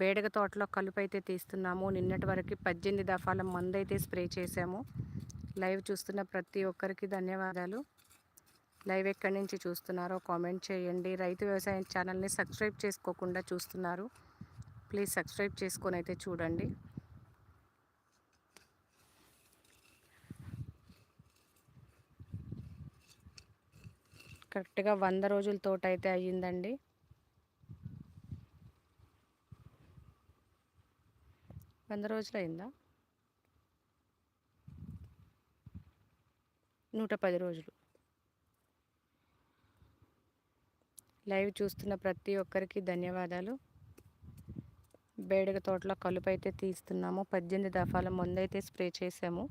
బేడగ తోటలో కలుపు అయితే తీస్తున్నాము. నిన్నటి వరకు పద్దెనిమిది దఫాల మందు అయితే స్ప్రే చేసాము లైవ్ చూస్తున్న ప్రతి ఒక్కరికి ధన్యవాదాలు. లైవ్ ఎక్కడి నుంచి చూస్తున్నారో కామెంట్ చేయండి. రైతు వ్యవసాయం ఛానల్ని సబ్స్క్రైబ్ చేసుకోకుండా చూస్తున్నారు. ప్లీజ్ సబ్స్క్రైబ్ చేసుకొని అయితే చూడండి. కరెక్ట్గా వంద రోజుల తోట అయితే అయ్యిందండి. వంద రోజులు అయిందా నూట పది రోజులు. లైవ్ చూస్తున్న ప్రతి ఒక్కరికి ధన్యవాదాలు. బేడగ తోటలో కలుపు అయితే తీస్తున్నాము. పద్దెనిమిది దఫాల ముందైతే స్ప్రే చేసాము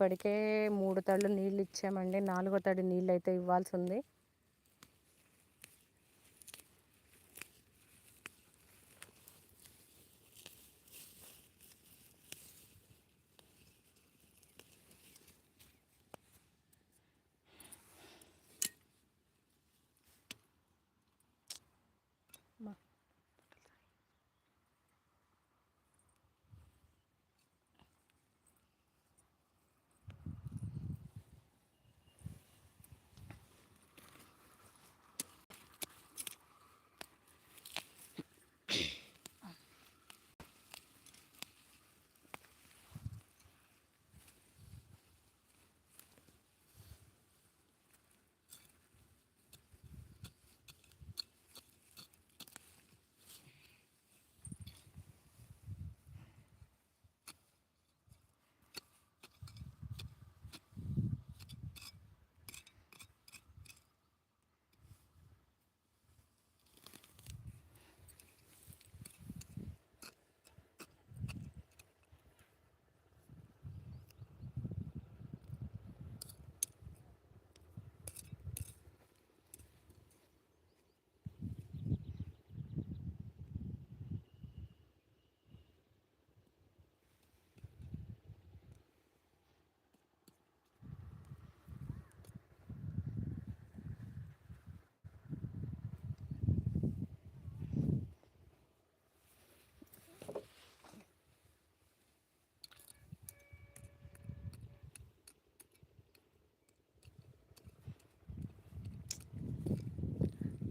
ఇప్పటికే మూడు తళ్ళు నీళ్ళు ఇచ్చామండి. నాలుగో తడి నీళ్ళు అయితే ఇవ్వాల్సి ఉంది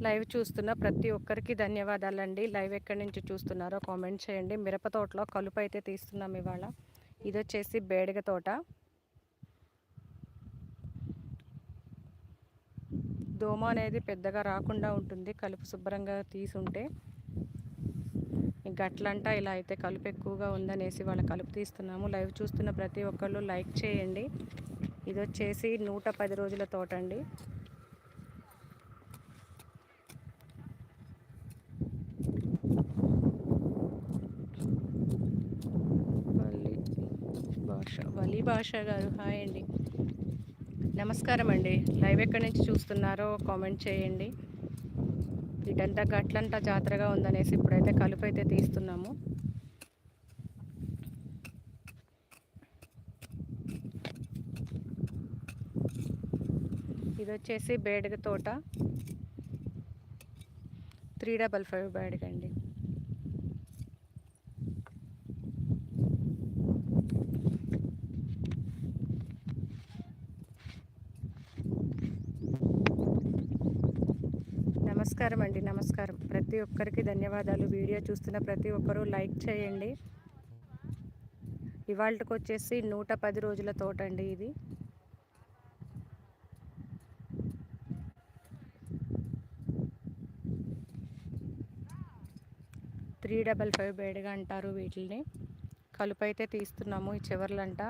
లైవ్ చూస్తున్న ప్రతి ఒక్కరికి ధన్యవాదాలండి. లైవ్ ఎక్కడి నుంచి చూస్తున్నారో కామెంట్ చేయండి. మిరప తోటలో కలుపు అయితే తీస్తున్నాం ఇవాళ. ఇది వచ్చేసి బేడిగ తోట. దోమ అనేది పెద్దగా రాకుండా ఉంటుంది. కలుపు శుభ్రంగా తీసుంటే గట్లంటా ఇలా అయితే కలుపు ఎక్కువగా ఉందనేసి వాళ్ళ కలుపు తీస్తున్నాము. లైవ్ చూస్తున్న ప్రతి ఒక్కళ్ళు లైక్ చేయండి. ఇది వచ్చేసి నూట పది రోజుల తోట అండి. భాష గారు. హాయ్ అండి. నమస్కారం అండి. లైవ్ ఎక్కడి నుంచి చూస్తున్నారో కామెంట్ చేయండి. ఇటంతా గట్లంతా జాతరగా ఉందనేసి ఇప్పుడైతే కలుపు అయితే తీస్తున్నాము. ఇది వచ్చేసి బేడగ తోట. త్రీ డబల్ ఫైవ్ బ్యాడ్గా అండి నమస్కారం. ప్రతి ఒక్కరికి ధన్యవాదాలు. వీడియో చూస్తున్న ప్రతి ఒక్కరూ లైక్ చేయండి. ఇవాళకి వచ్చేసి నూట పది రోజుల తోట అండి ఇది. త్రీ డబల్ ఫైవ్ బేడ్గా అంటారు వీటిని కలుపు అయితే తీస్తున్నాము. ఈ చివర్లంట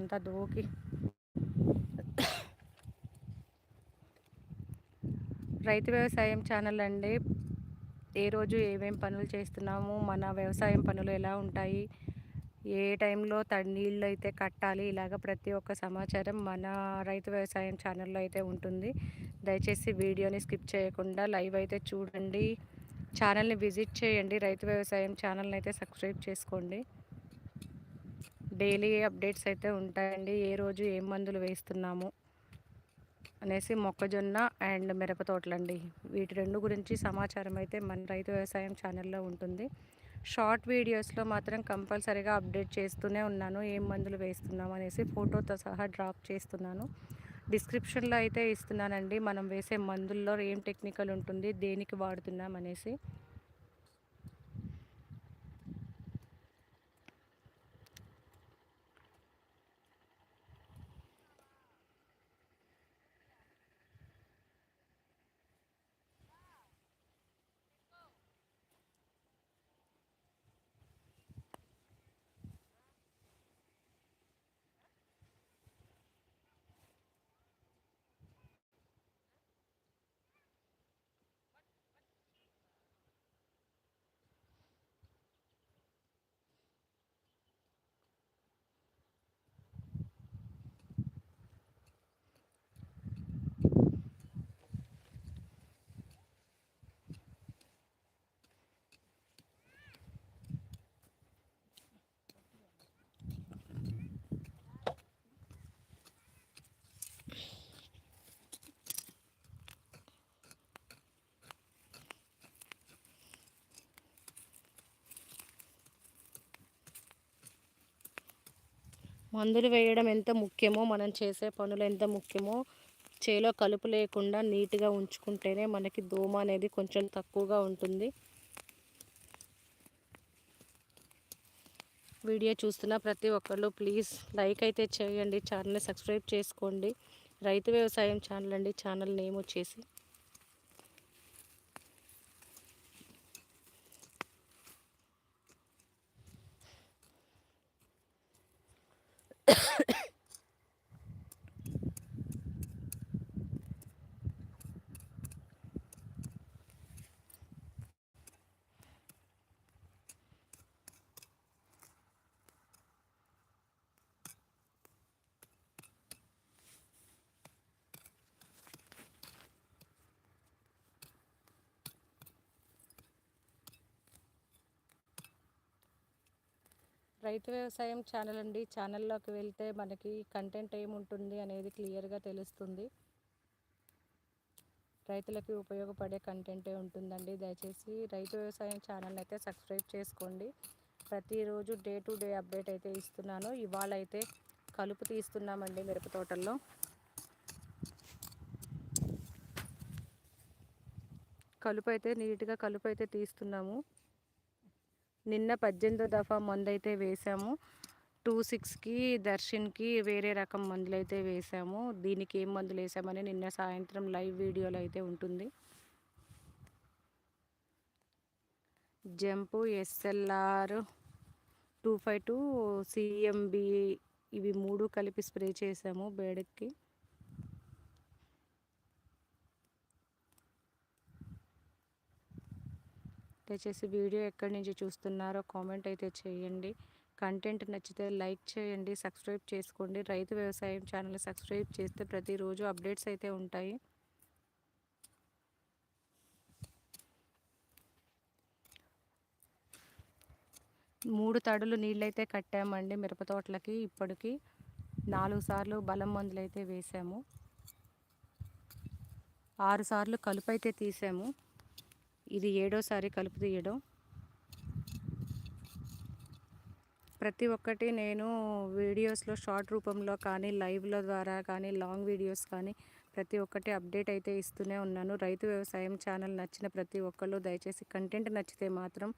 అంతా దోకి రైతు వ్యవసాయం ఛానల్ అండి. ఏ రోజు ఏమేం పనులు చేస్తున్నాము మన వ్యవసాయం పనులు ఎలా ఉంటాయి ఏ టైంలో నీళ్ళు అయితే కట్టాలి ఇలాగ ప్రతి ఒక్క సమాచారం మన రైతు వ్యవసాయం ఛానల్లో అయితే ఉంటుంది. దయచేసి వీడియోని స్కిప్ చేయకుండా లైవ్ అయితే చూడండి. ఛానల్ని విజిట్ చేయండి రైతు వ్యవసాయం ఛానల్ని అయితే సబ్స్క్రైబ్ చేసుకోండి. డైలీ అప్డేట్స్ అయితే ఉంటాయండి. ఏ రోజు ఏం మందులు వేస్తున్నాము అనేసి మొక్కజొన్న అండ్ మిరప తోటలండి. వీటి రెండు గురించి సమాచారం అయితే మన రైతు వ్యవసాయం ఛానల్లో ఉంటుంది. షార్ట్ వీడియోస్లో మాత్రం కంపల్సరీగా అప్డేట్ చేస్తూనే ఉన్నాను. ఏం మందులు వేస్తున్నాం అనేసి ఫోటోతో సహా డ్రాప్ చేస్తున్నాను. డిస్క్రిప్షన్లో అయితే ఇస్తున్నానండి. మనం వేసే మందుల్లో ఏం టెక్నికల్ ఉంటుంది దేనికి వాడుతున్నాం అనేసి. మందులు వేయడం ఎంత ముఖ్యమో మనం చేసే పనులు ఎంత ముఖ్యమో చేలో కలుపు లేకుండా నీట్గా ఉంచుకుంటేనే మనకి దోమ అనేది కొంచెం తక్కువగా ఉంటుంది. వీడియో చూస్తున్న ప్రతి ఒక్కళ్ళు ప్లీజ్ లైక్ అయితే చేయండి ఛానల్ని సబ్స్క్రైబ్ చేసుకోండి. రైతు వ్యవసాయం ఛానల్ అండి ఛానల్ నేమ్ వచ్చేసి రైతు వ్యవసాయం ఛానల్ అండి. ఛానల్లోకి వెళ్తే మనకి కంటెంట్ ఏముంటుంది అనేది క్లియర్గా తెలుస్తుంది. రైతులకి ఉపయోగపడే కంటెంటే ఉంటుందండి. దయచేసి రైతు వ్యవసాయం ఛానల్ అయితే సబ్స్క్రైబ్ చేసుకోండి. ప్రతిరోజు డే టు డే అప్డేట్ అయితే ఇస్తున్నాను. ఇవాళ అయితే కలుపు తీస్తున్నామండి మిరప తోటల్లో. కలుపు అయితే నీట్గా కలుపు అయితే తీస్తున్నాము. నిన్న పద్దెనిమిదో దఫా మందు అయితే వేసాము. టూ సిక్స్కి దర్శన్కి వేరే రకం మందులు అయితే వేసాము. దీనికి ఏం మందులు వేసామని నిన్న సాయంత్రం లైవ్ వీడియోలో అయితే ఉంటుంది. Jump SLR two five two CMB ఇవి మూడు కలిపి స్ప్రే చేసాము బేడక్కి. దయచేసి వీడియో ఎక్కడి నుంచి చూస్తున్నారో కామెంట్ అయితే చేయండి. కంటెంట్ నచ్చితే లైక్ చేయండి సబ్స్క్రైబ్ చేసుకోండి. రైతు వ్యవసాయం ఛానల్ సబ్స్క్రైబ్ చేస్తే ప్రతిరోజు అప్డేట్స్ అయితే ఉంటాయి. మూడు తడులు నీళ్ళైతే కట్టామండి మిరప తోటలకి. ఇప్పటికి నాలుగు సార్లు బలం మందులు అయితే వేసాము. ఆరు సార్లు కలుపు అయితే తీసాము. ఇది ఏడోసారి కలుపు తీయడం. ప్రతి ఒక్కటి నేను వీడియోస్లో షార్ట్ రూపంలో కానీ లైవ్ల ద్వారా కానీ లాంగ్ వీడియోస్ కానీ ప్రతి ఒక్కటి అప్డేట్ అయితే ఇస్తూనే ఉన్నాను. రైతు వ్యవసాయం ఛానల్ నచ్చిన ప్రతి ఒక్కళ్ళు దయచేసి కంటెంట్ నచ్చితే మాత్రం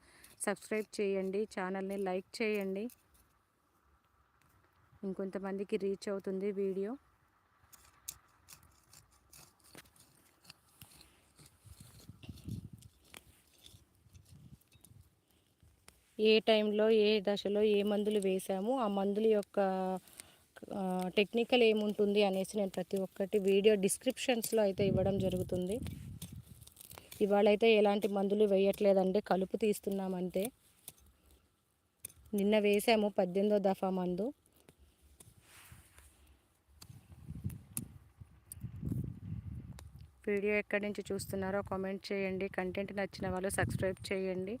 సబ్స్క్రైబ్ చేయండి ఛానల్ని లైక్ చేయండి. ఇంకొంతమందికి రీచ్ అవుతుంది వీడియో. ఏ టైంలో ఏ దశలో ఏ మందులు వేసాము ఆ మందుల యొక్క టెక్నికల్ ఏముంటుంది అనేసి నేను ప్రతి ఒక్కటి వీడియో డిస్క్రిప్షన్స్లో అయితే ఇవ్వడం జరుగుతుంది. ఇవాళ అయితే ఎలాంటి మందులు వేయట్లేదండి కలుపు తీస్తున్నామంతే. నిన్న వేసాము పద్దెనిమిదో దఫా మందు. వీడియో ఎక్కడి నుంచి చూస్తున్నారో కామెంట్ చేయండి. కంటెంట్ నచ్చిన వాళ్ళు సబ్స్క్రైబ్ చేయండి.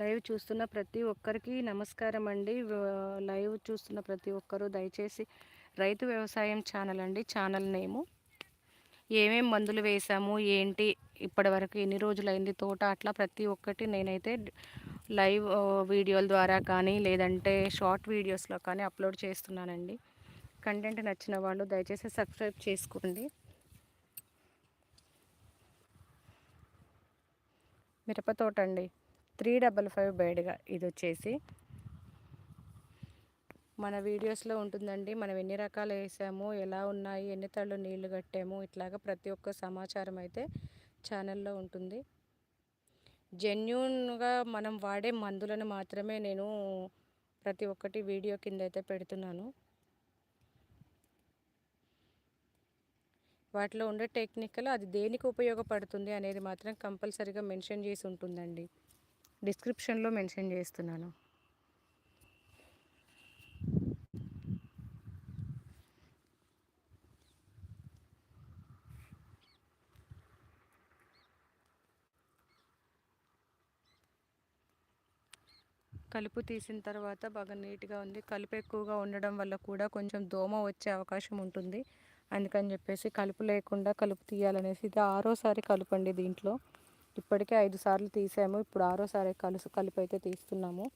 లైవ్ చూస్తున్న ప్రతి ఒక్కరికి నమస్కారం అండి. లైవ్ చూస్తున్న ప్రతి ఒక్కరూ దయచేసి రైతు వ్యవసాయం ఛానల్ అండి ఛానల్ నేము. ఏమేం మందులు వేసాము ఏంటి ఇప్పటివరకు ఎన్ని రోజులైంది తోట అట్లా ప్రతి ఒక్కటి నేనైతే లైవ్ వీడియోల ద్వారా కానీ లేదంటే షార్ట్ వీడియోస్లో కానీ అప్లోడ్ చేస్తున్నానండి. కంటెంట్ నచ్చిన వాళ్ళు దయచేసి సబ్స్క్రైబ్ చేసుకోండి. మిరపతోట అండి. త్రీ డబల్ ఫైవ్ బేడ్గా ఇది వచ్చేసి మన వీడియోస్లో ఉంటుందండి. మనం ఎన్ని రకాలు వేసాము ఎలా ఉన్నాయి ఎన్ని తళ్ళు నీళ్ళు కట్టాము ఇట్లాగా ప్రతి ఒక్క సమాచారం అయితే ఛానల్లో ఉంటుంది. జెన్యున్గా మనం వాడే మందులను మాత్రమే నేను ప్రతి ఒక్కటి వీడియో కింద అయితే పెడుతున్నాను. వాటిలో ఉండే టెక్నికల్ అది దేనికి ఉపయోగపడుతుంది అనేది మాత్రం కంపల్సరీగా మెన్షన్ చేసి ఉంటుందండి. డిస్క్రిప్షన్లో మెన్షన్ చేస్తున్నాను. కలుపు తీసిన తర్వాత బాగా నీట్గా ఉంది. కలుపు ఎక్కువగా ఉండడం వల్ల కూడా కొంచెం దోమ వచ్చే అవకాశం ఉంటుంది. అందుకని చెప్పేసి కలుపు లేకుండా కలుపు తీయాలనేసి ఇది ఆరోసారి కలుపండి దీంట్లో. ఇప్పటికే ఐదు సార్లు తీసాము. ఇప్పుడు ఆరోసారి కలుసు కలిపి అయితే తీస్తున్నాము.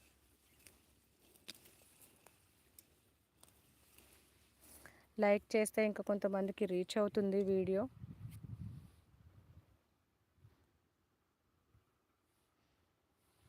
లైక్ చేస్తే ఇంకా కొంతమందికి రీచ్ అవుతుంది వీడియో.